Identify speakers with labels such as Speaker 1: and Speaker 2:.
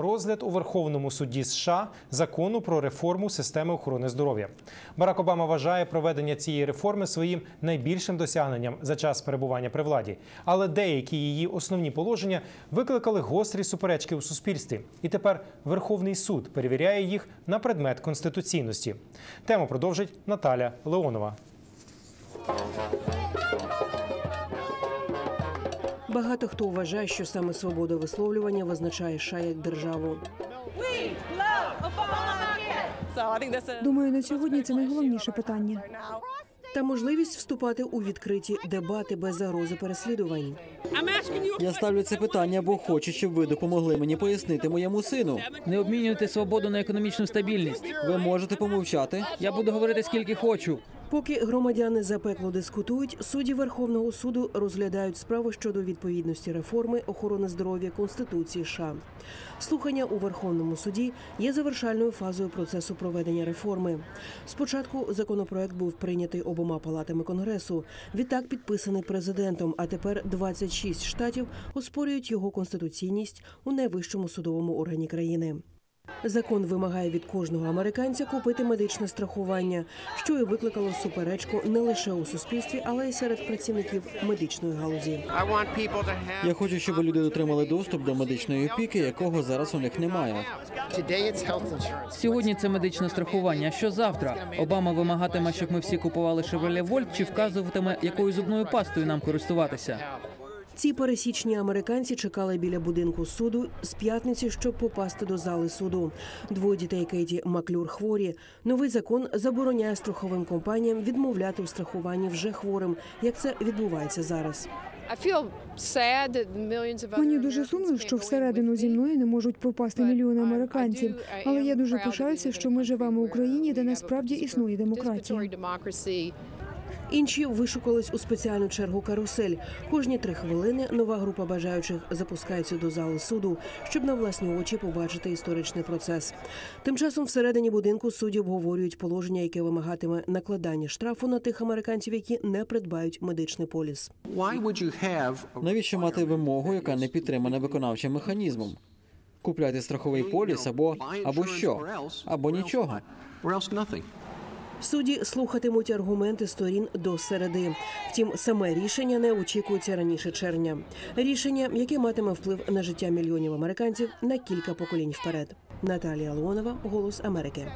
Speaker 1: розгляд у Верховному суді США закону про реформу системи охорони здоров'я. Барак Обама вважає проведення цієї реформи своїм найбільшим досягненням за час перебування при владі. Але деякі її основні положення викликали гострі суперечки у суспільстві. І тепер Верховний суд перевіряє їх на предмет конституційності. Тему продовжить Наталя Леонова.
Speaker 2: Багато хто вважає, що саме свобода висловлювання визначає США як державу.
Speaker 3: Думаю, на сьогодні це найголовніше питання.
Speaker 2: Та можливість вступати у відкриті дебати без загрози переслідувань.
Speaker 4: Я ставлю це питання, бо хочу, щоб ви допомогли мені пояснити моєму сину.
Speaker 5: Не обмінюйте свободу на економічну стабільність.
Speaker 4: Ви можете помовчати.
Speaker 5: Я буду говорити скільки хочу.
Speaker 2: Поки громадяни запекло дискутують, судді Верховного суду розглядають справу щодо відповідності реформи охорони здоров'я Конституції США. Слухання у Верховному суді є завершальною фазою процесу проведення реформи. Спочатку законопроект був прийнятий обома палатами конгресу. Відтак підписаний президентом. А тепер 26 штатів оспорюють його конституційність у найвищому судовому органі країни. Закон вимагає від кожного американця купити медичне страхування, що і викликало суперечку не лише у суспільстві, але й серед працівників медичної галузі.
Speaker 4: Я хочу, щоб люди отримали доступ до медичної опіки, якого зараз у них немає.
Speaker 5: Сьогодні це медичне страхування. Що завтра? Обама вимагатиме, щоб ми всі купували Chevrolet Volt чи вказуватиме, якою зубною пастою нам користуватися.
Speaker 2: Ці пересічні американці чекали біля будинку суду з п'ятниці, щоб попасти до зали суду. Двоє дітей Кейті Маклюр хворі. Новий закон забороняє страховим компаніям відмовляти у страхуванні вже хворим, як це відбувається зараз.
Speaker 3: Мені дуже сумно, що всередину зі мною не можуть попасти мільйони американців. Але я дуже пишаюся, що ми живемо в Україні, де насправді існує демократія.
Speaker 2: Інші вишукались у спеціальну чергу карусель. Кожні три хвилини нова група бажаючих запускається до зали суду, щоб на власні очі побачити історичний процес. Тим часом всередині будинку судді обговорюють положення, яке вимагатиме накладання штрафу на тих американців, які не придбають медичний поліс.
Speaker 4: Навіщо мати вимогу, яка не підтримана виконавчим механізмом? Купляйте страховий поліс або або що, або нічого.
Speaker 2: Судді слухатимуть аргументи сторін до середи. Втім, саме рішення не очікується раніше червня. Рішення, яке матиме вплив на життя мільйонів американців на кілька поколінь вперед. Наталія Леонова, Голос Америки.